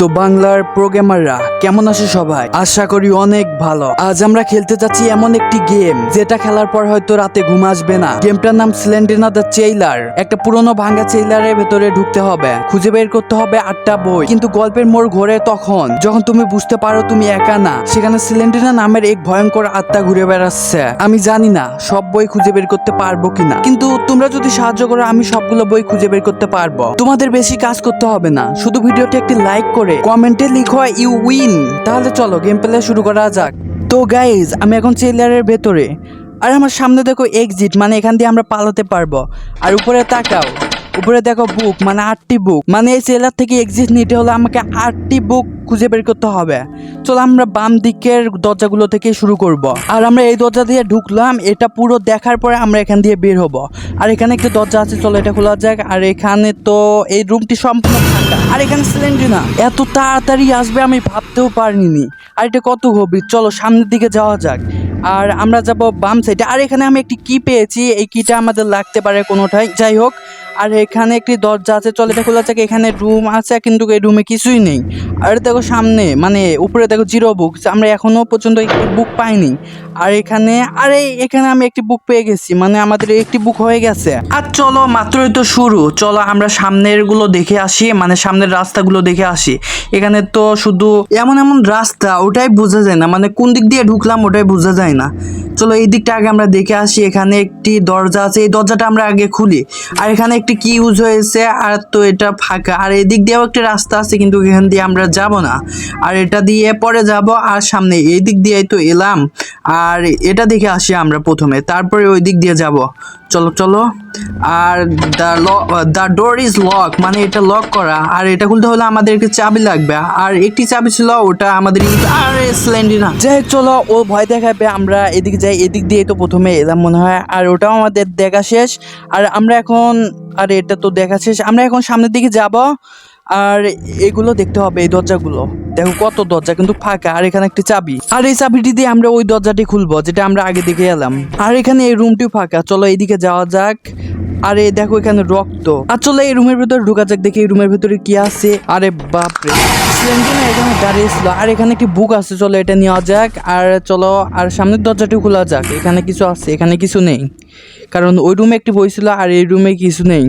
তো বাংলার প্রোগ্রামাররা কেমন আছে সবাই? আশা করি অনেক ভালো। আজ আমরা খেলতে যাচ্ছি এমন একটি গেম যেটা খেলার পর হয়তো রাতে ঘুম আসবে না। গেমটার নাম সিলেন্ডিনা দ্য চেইলার একটা পুরনো ভাঙ্গা চেইলারের ভেতরে ঢুকতে হবে। খুঁজে বের করতে হবে আটটা বই। কিন্তু গল্পের মোড় ঘোরে তখন। যখন তুমি বুঝতে পারো তুমি একা না, সেখানে সিলেন্ডিনা নামের এক ভয়ঙ্কর আত্মা ঘুরে বেড়াচ্ছে। আমি জানি না, সব বই খুঁজে বের করতে পারব কিনা। কিন্তু তোমরা যদি সাহায্য করো, আমি সবগুলো বই খুঁজে বের করতে পারব। তোমাদের বেশি কাজ করতে হবে না। শুধু ভিডিওটি একটি লাইক করে কমেন্টে লিখো ইউ উইন তাহলে চলো গেম প্লে শুরু করা যাক। তো গাইজ আমি এখন চেলারের ভেতরে। আর আমার সামনে দেখো এক্সিট মানে এখান দিয়ে আমরা পালাতে পারব। আর উপরে তাকাও। উপরে দেখো বুক মানে আটটি বুক মানে এই সেলার থেকে এক্সিট নিতে হলে আমাকে আটটি বুক খুঁজে বের করতে হবে। চলো আমরা বাম দিকের দরজাগুলো থেকে শুরু করব। আর আমরা এই দরজা দিয়ে ঢুকলাম, এটা পুরো দেখার পরে আমরা এখান দিয়ে বের হব। আর এখানে একটা দরজা আছে, চলো এটা খোলা যাক। আর এখানে তো এই রুমটি সম্পূর্ণ আর এখানে সিলিন্ডার এত তাড়াতাড়ি আসবে আমি ভাবতেও পারিনি। আর এটা কত গভীর চলো সামনের দিকে যাওয়া যাক। আর আমরা যাব বাম সাইডে আর এখানে আমি একটি কি পেয়েছি, এই কিটা আমাদের লাগতে পারে কোনোটাই। যাই হোক আর এখানে একটি দরজা আছে, চলে এটা খোলা এখানে রুম আছে, কিন্তু এই রুমে কিছুই নেই। আর দেখো সামনে মানে উপরে দেখো জিরো বুক আমরা এখনও পর্যন্ত একটি বুক পাইনি। আর এখানে, আরে এখানে আমি একটি বুক পেয়ে গেছি মানে আমাদের একটি বুক হয়ে গেছে। আর চলো, মাত্রই তো শুরু, চলো আমরা সামনেরগুলো দেখে আসি মানে সামনের রাস্তাগুলো দেখে আসি। এখানে তো শুধু এমন এমন রাস্তা, ওটাই বোঝা যায় না মানে কোন দিক দিয়ে ঢুকলাম ওটাই বোঝা যায় না। চলো, এই দিকটা আগে আমরা দেখে আসি, এখানে একটি দরজা আছে, এই দরজাটা আমরা আগে খুলি। আর এখানে একটি কি ইউজ হয়েছে? আর তো এটা ফাঁকা। আর এদিক দিয়েও একটা রাস্তা আছে, কিন্তু এখান দিয়ে আমরা যাব না। আর এটা দিয়ে পরে যাব, আর সামনে এই দিক দিয়েই তো এলাম। আর এটা দেখে আসি আমরা প্রথমে। তারপরে ওই দিক দিয়ে যাব। চলো চলো। আর the the door is lock মানে এটা লক করা। আর এটা খুলতে হলে আমাদের আমাদেরকে চাবি লাগবে। আর একটি চাবি ছিল, ওটা আমাদের আর স্ল্যান্ডিনা যাই চলো, ও ভয় দেখাবে, আমরা এদিকে যাই। এদিক দিয়ে তো প্রথমে এলাম মনে হয়। আর ওটাও আমাদের দেখা শেষ। আর আমরা এখন আর, এটা তো দেখা শেষ আমরা এখন সামনের দিকে যাব, আর এগুলো দেখতে হবে, এই দরজাগুলো। দেখো কত দরজা, কিন্তু ফাঁকা, আর এখানে একটি চাবি। আর এই চাবিটি দিয়ে আমরা ওই দরজাটি খুলবো, যেটা আমরা আগে দেখে এলাম। আর এখানে এই রুমটি ফাঁকা, চলো এইদিকে যাওয়া যাক। আরে, দেখো এখানে রক্ত। আর চলো এই রুমের ভিতরে ঢোকা যাক, দেখি এই রুমের ভিতরে কি আছে। আরে বাপরে। সিলেন্ডার এখানে দাঁড়িয়েছিল আর এখানে একটি বুক আছে, চলো এটা নেওয়া যাক। আর চলো, আর সামনের দরজাটি খোলা যাক। এখানে কিছু আছে, এখানে কিছু নেই। কারণ ওই রুমে একটি বই ছিল আর এই রুমে কিছু নেই।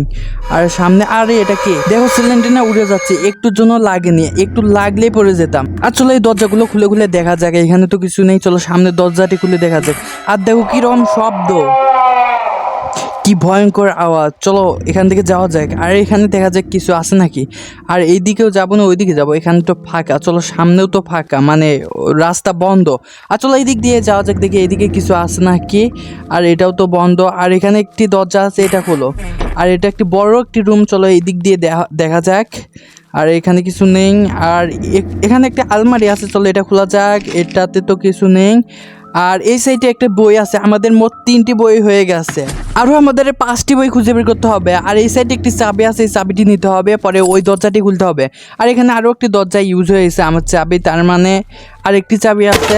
আর সামনে, আরে, এটা কি? দেখো সিলিন্ডার না উড়ে যাচ্ছে। একটুর জন্য লাগেনি। একটু লাগলেই পড়ে যেতাম। আর চলো, এই দরজাগুলো খুলে খুলে দেখা যাক। এখানে তো কিছু নেই। চলো, সামনের দরজাটি খুলে দেখা যাক। আর দেখো কীরকম শব্দ। কি ভয়ঙ্কর আওয়াজ। চলো, এখান থেকে যাওয়া যাক। আর, এখানে দেখা যাক কিছু আছে নাকি? আর এই দিকেও যাব না, ওইদিকে যাব। এখানে তো ফাঁকা। চলো, সামনেও তো ফাঁকা। মানে রাস্তা বন্ধ। আর চলো এই দিক দিয়ে যাওয়া যাক, দেখি এইদিকে কিছু আছে নাকি। আর এটাও তো বন্ধ। আর এখানে একটি দরজা আছে, এটা খোলো। আর এটা একটি বড় একটি রুম। চলো এই দিক দিয়ে দেখা- যাক। আর এখানে কিছু নেই। আর এখানে একটা আলমারি আছে। চলো, এটা খোলা যাক। এটাতে তো কিছু নেই। আর এই সাইডে একটা বই আছে, আমাদের মোট তিনটি বই হয়ে গেছে। আরও আমাদের পাঁচটি বই খুঁজে বের করতে হবে, আর এই সাইডে একটি চাবি আছে, এই চাবিটি নিতে হবে, পরে ওই দরজাটি খুলতে হবে। আর এখানে আরও একটি দরজা ইউজ হয়েছে আমার চাবি, তার মানে আর একটি চাবি আছে।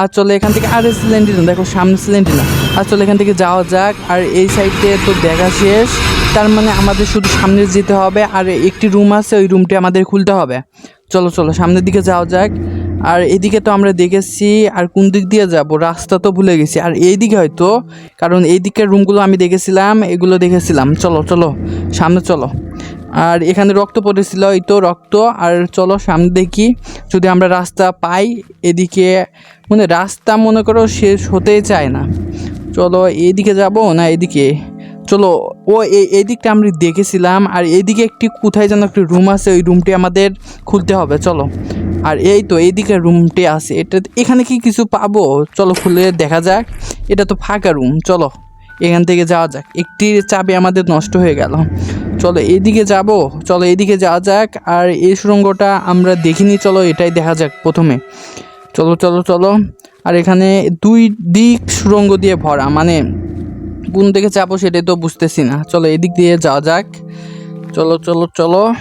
আর চলে এখান থেকে আর না দেখো সামনে সিলিন্ডার আর চলে এখান থেকে যাওয়া যাক, আর এই সাইডে তো দেখা শেষ, তার মানে আমাদের শুধু সামনে যেতে হবে, আর একটি রুম আছে, ওই রুমটি আমাদের খুলতে হবে। চলো চলো, সামনের দিকে যাওয়া যাক। আর এদিকে তো আমরা দেখেছি, আর কোন দিক দিয়ে যাব? রাস্তা তো ভুলে গেছি। আর এইদিকে হয়তো, কারণ এই দিকের রুমগুলো আমি দেখেছিলাম, এগুলো দেখেছিলাম। চলো চলো, সামনে চলো। আর এখানে রক্ত পড়েছিল, এই তো রক্ত। আর চলো, সামনে দেখি, যদি আমরা রাস্তা পাই, এদিকে মানে রাস্তা মনে করো শেষ হতেই চায় না। চলো এইদিকে যাব না এদিকে? চলো, ও এই দিকটা আমরা দেখেছিলাম, আর এইদিকে একটি কোথায় যেন একটি রুম আছে, ওই রুমটি আমাদের খুলতে হবে, চলো। আর এই তো, এইদিকে রুমটি আছে, এটা এখানে কি কিছু পাবো? চলো খুলে দেখা যাক, এটা তো ফাঁকা রুম চলো, এখান থেকে যাওয়া যাক। একটি চাবি আমাদের নষ্ট হয়ে গেল। চলো এইদিকে যাব, চলো এইদিকে যাওয়া যাক, আর এই সুড়ঙ্গটা আমরা দেখিনি, চলো, এটাই দেখা যাক প্রথমে। চলো চলো চলো, আর এখানে দুই দিক সুড়ঙ্গ দিয়ে ভরা মানে কোন দিকে যাব সেটাই তো বুঝতেছি না। চলো এদিক দিয়ে যাওয়া যাক। চলো চলো চলো।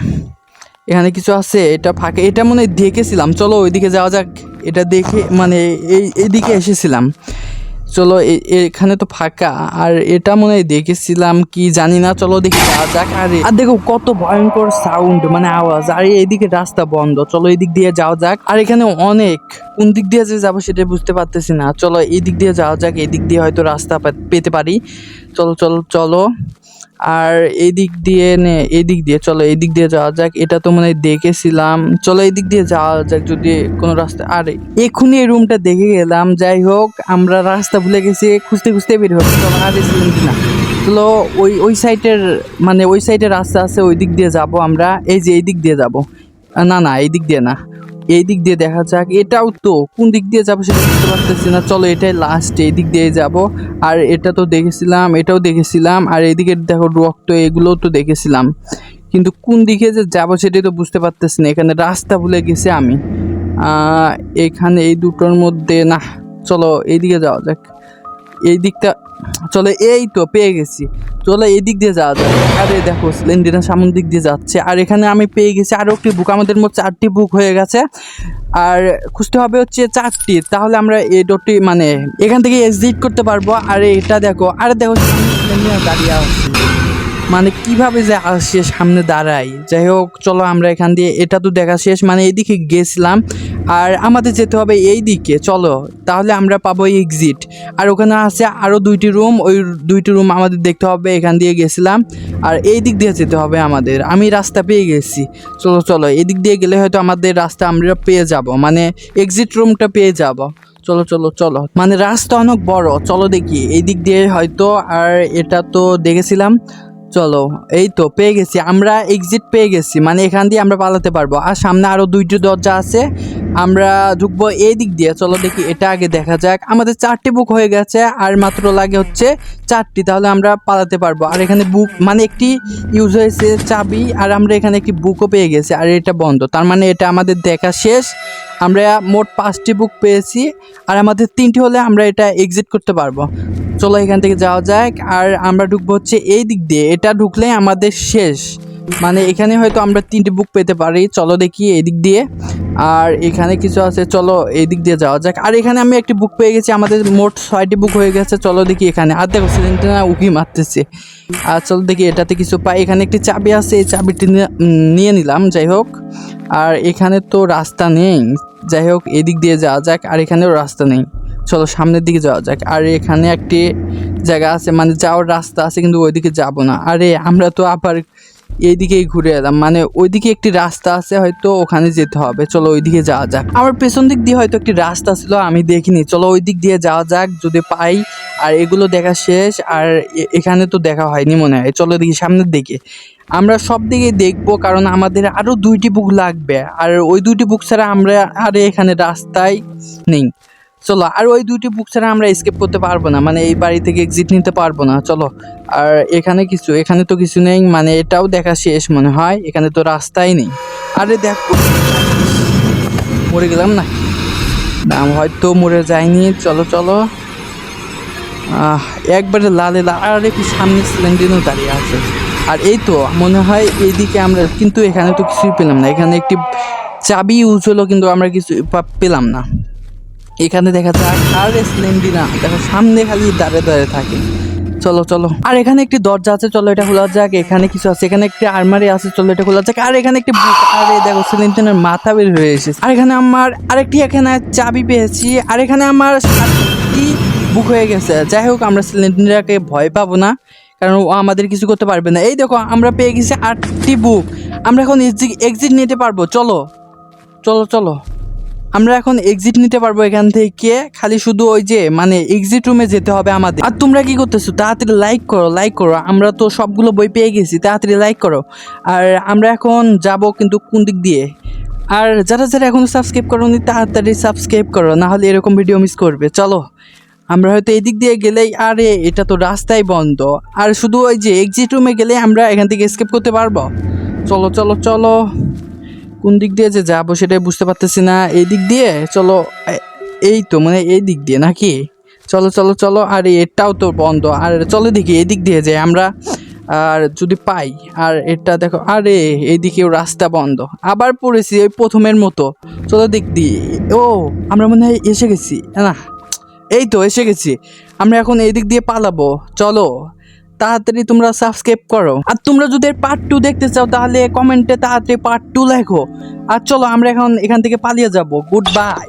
এখানে কিছু আছে, এটা ফাঁকে, এটা মনে দেখেছিলাম। চলো ওইদিকে যাওয়া যাক। এটা দেখে মানে এই, এইদিকে এসেছিলাম। চলো এখানে তো ফাঁকা। আর এটা মনে হয় দেখেছিলাম কি জানি না। চলো দেখি যাক। আরে আর দেখো, কত ভয়ঙ্কর সাউন্ড মানে আওয়াজ। আর এইদিকে রাস্তা বন্ধ। চলো, এদিক দিয়ে যাওয়া যাক। আর এখানে অনেক। কোন দিক দিয়ে যে যাব সেটা বুঝতে পারতেছি না। চলো এই দিক দিয়ে যাওয়া যাক। এই দিক দিয়ে হয়তো রাস্তা পেতে পারি। চলো চলো চলো। আর এদিক দিয়ে নে, এদিক দিয়ে, চলো এদিক দিয়ে যাওয়া যাক। এটা তো মনে দেখেছিলাম। চলো এদিক দিয়ে যাওয়া যাক যদি কোনো রাস্তা, আরে এক্ষুনি এই রুমটা দেখে গেলাম। যাই হোক, আমরা রাস্তা ভুলে গেছি, খুঁজতে খুঁজতে বের হচ্ছে আর ছিলাম চলো ওই ওই সাইডের মানে ওই সাইডের রাস্তা আছে ওই দিক দিয়ে যাব আমরা। এই যে এই দিক দিয়ে যাব। না না এই দিক দিয়ে না। এই দিক দিয়ে দেখা যাক, এটাও তো, কোন দিক দিয়ে যাব সেটা বুঝতে পারতেছি না। চলো এটাই লাস্ট এই দিক দিয়ে যাব। আর এটা তো দেখেছিলাম, এটাও দেখেছিলাম, আর এদিকে দেখো রক্ত এগুলোও তো দেখেছিলাম। কিন্তু কোন দিকে যে যাব সেটাই তো বুঝতে পারতেছি না, এখানে রাস্তা ভুলে গেছি আমি। এখানে এই দুটোর মধ্যে, না, চলো এইদিকে যাওয়া যাক। এই দিকটা চলো এই তো পেয়ে গেছি। চলো এই দিক দিয়ে যাওয়া যাক। আরে দেখো স্লেন্ডিনা সামন দিক দিয়ে যাচ্ছে। আর এখানে আমি পেয়ে গেছি আরও একটি বুক আমাদের মোট চারটি বুক হয়ে গেছে। আর খুঁজতে হবে হচ্ছে চারটি। তাহলে আমরা এই ডোরটি মানে এখান থেকে এক্সিট করতে পারব। আর এটা দেখো, আরে দেখো দাঁড়িয়ে আছে। মানে কীভাবে যে আসে সামনে দাঁড়াই যাই হোক, চলো আমরা এখান দিয়ে, এটা তো দেখা শেষ। মানে এদিকে গেছিলাম। আর আমাদের যেতে হবে এই দিকে, চলো, তাহলে আমরা পাবো এক্সিট আর ওখানে আছে আরও দুইটি রুম ওই দুইটি রুম আমাদের দেখতে হবে, এখান দিয়ে গেছিলাম। আর এই দিক দিয়ে যেতে হবে আমাদের, আমি রাস্তা পেয়ে গেছি। চলো চলো, এই দিক দিয়ে গেলে হয়তো আমাদের রাস্তা আমরা পেয়ে যাব মানে এক্সিট রুমটা পেয়ে যাব। চলো চলো চলো মানে রাস্তা অনেক বড়, চলো দেখি, এই দিক দিয়ে হয়তো, আর এটা তো দেখেছিলাম। চলো, এই তো, পেয়ে গেছি, আমরা এক্সিট পেয়ে গেছি মানে এখান দিয়ে আমরা পালাতে পারব। আর সামনে আরও দুইটি দরজা আছে আমরা ঢুকবো এই দিক দিয়ে, চলো দেখি এটা আগে দেখা যাক। আমাদের চারটি বুক হয়ে গেছে, আর মাত্র লাগে হচ্ছে চারটি, তাহলে আমরা পালাতে পারব। আর এখানে বুক মানে একটি ইউজ হয়েছে চাবি, আর আমরা এখানে একটি বুকও পেয়ে গেছি, আর এটা বন্ধ। তার মানে এটা আমাদের দেখা শেষ। আমরা মোট পাঁচটি বুক পেয়েছি, আর আমাদের তিনটি হলে আমরা এটা এক্সিট করতে পারব। চলো এখান থেকে যাওয়া যাক, আর আমরা ঢুকবো হচ্ছে এই দিক দিয়ে। এটা ঢুকলে আমাদের শেষ। মানে এখানে হয়তো আমরা তিনটি বুক পেতে পারি। চলো দেখি এই দিক দিয়ে। আর এখানে কিছু আছে, চলো এই দিক দিয়ে যাওয়া যাক। আর এখানে আমি একটি বুক পেয়ে গেছি, আমাদের মোট ছয়টি বুক হয়ে গেছে, চলো দেখি এখানে। আর দেখো সিলিন্ডার উকি মারতেছে। আর চলো দেখি, এটাতে কিছু পাই। এখানে একটি চাবি আছে, এই চাবিটি নিয়ে- নিলাম, যাই হোক। আর এখানে তো রাস্তা নেই। যাই হোক, এদিক দিয়ে যাওয়া যাক, আর এখানেও রাস্তা নেই। চলো, সামনের দিকে যাওয়া যাক। আর এখানে একটি জায়গা আছে মানে যাওয়ার রাস্তা আছে, কিন্তু ওইদিকে যাব না। আরে, আমরা তো আবার এইদিকেই ঘুরে এলাম। মানে ওইদিকে একটি রাস্তা আছে, হয়তো ওখানে যেতে হবে। চলো ওইদিকে যাওয়া যাক। আমার পেছন দিক দিয়ে হয়তো একটি রাস্তা ছিল, আমি দেখিনি। চলো ওই দিক দিয়ে যাওয়া যাক, যদি পাই। আর এগুলো দেখা শেষ, আর এখানে তো দেখা হয়নি মনে হয়। চলো দেখি সামনের দিকে। আমরা সব দিকে দেখব, কারণ আমাদের আরও দুইটি বুক লাগবে। আর ওই দুইটি বুক ছাড়া আমরা আর এখানে রাস্তায় নেই। চলো, আর ওই দুইটি বুক ছাড়া আমরা স্কেপ করতে পারব না। মানে এই বাড়ি থেকে এক্সিট নিতে পারব না, চলো। আর এখানে কিছু, এখানে তো কিছু নেই মানে এটাও দেখা শেষ মনে হয়। এখানে তো রাস্তাই নেই। আরে দেখ, মরে গেলাম না? না হয়তো মরে যায়নি। চলো চলো। একবারে লালে আর একটু সামনে সিলিন্ডারও দাঁড়িয়ে আছে। আর এই তো, মনে হয় এইদিকে আমরা কিন্তু এখানে তো কিছুই পেলাম না। এখানে একটি চাবি ইউজ হলো কিন্তু আমরা কিছু পেলাম না। এখানে দেখা যাক আর স্লেন্ডিনা দেখো, সামনে খালি দাঁড়িয়ে দাঁড়িয়ে থাকে। চলো চলো। আর এখানে একটি দরজা আছে, চলো এটা খোলা যাক। এখানে কিছু আছে, এখানে একটি আলমারি আছে, চলো এটা খোলা যাক। আর এখানে একটি বুক আর দেখো সিলিন্ডারের মাথা বের হয়ে এসেছে। আর এখানে আমার আরেকটি এখানে চাবি পেয়েছি। আর এখানে আমার সাতটি বুক হয়ে গেছে। যাই হোক, আমরা সিলিন্ডারকে ভয় পাবো না, কারণ ও আমাদের কিছু করতে পারবে না। এই দেখো, আমরা পেয়ে গেছি আটটি বুক আমরা এখন এক্সিট নিতে পারব। চলো চলো চলো। আমরা এখন এক্সিট নিতে পারব এখান থেকে। খালি শুধু ওই যে মানে এক্সিট রুমে যেতে হবে আমাদের। আর তোমরা কি করতেছো? তাড়াতাড়ি লাইক করো লাইক করো। আমরা তো সবগুলো বই পেয়ে গেছি, তাড়াতাড়ি লাইক করো। আর আমরা এখন যাব কিন্তু কোন দিক দিয়ে? আর যারা যারা এখন সাবস্ক্রাইব করোনি, তাড়াতাড়ি সাবস্ক্রাইব করো না হলে এরকম ভিডিও মিস করবে। চলো, আমরা হয়তো এই দিক দিয়ে গেলেই, আরে, এটা তো রাস্তাই বন্ধ। আর শুধু ওই যে এক্সিট রুমে গেলে আমরা এখান থেকে স্কেপ করতে পারব? চলো চলো চলো। কোন দিক দিয়ে যে যাব সেটাই বুঝতে পারতেছি না। এই দিক দিয়ে? চলো এই তো মানে এই দিক দিয়ে নাকি? চলো চলো চলো, আর এটাও তো বন্ধ। আর চলো দেখি এই দিক দিয়ে যাই আমরা। আর যদি পাই, আর এটা দেখো, আরে, এইদিকেও রাস্তা বন্ধ। আবার পড়েছি ওই প্রথমের মতো। চলো দিক দিয়ে। ও, আমরা মনে হয় এসে গেছি। না, এই তো, এসে গেছি। আমরা এখন এই দিক দিয়ে পালাবো। চলো। তাড়াতাড়ি তোমরা সাবস্ক্রাইব করো। আর তোমরা যদি পার্ট টু দেখতে চাও, তাহলে কমেন্টে তাড়াতাড়ি পার্ট টু লেখো। আর চলো, আমরা এখন এখান থেকে পালিয়ে যাব। Good bye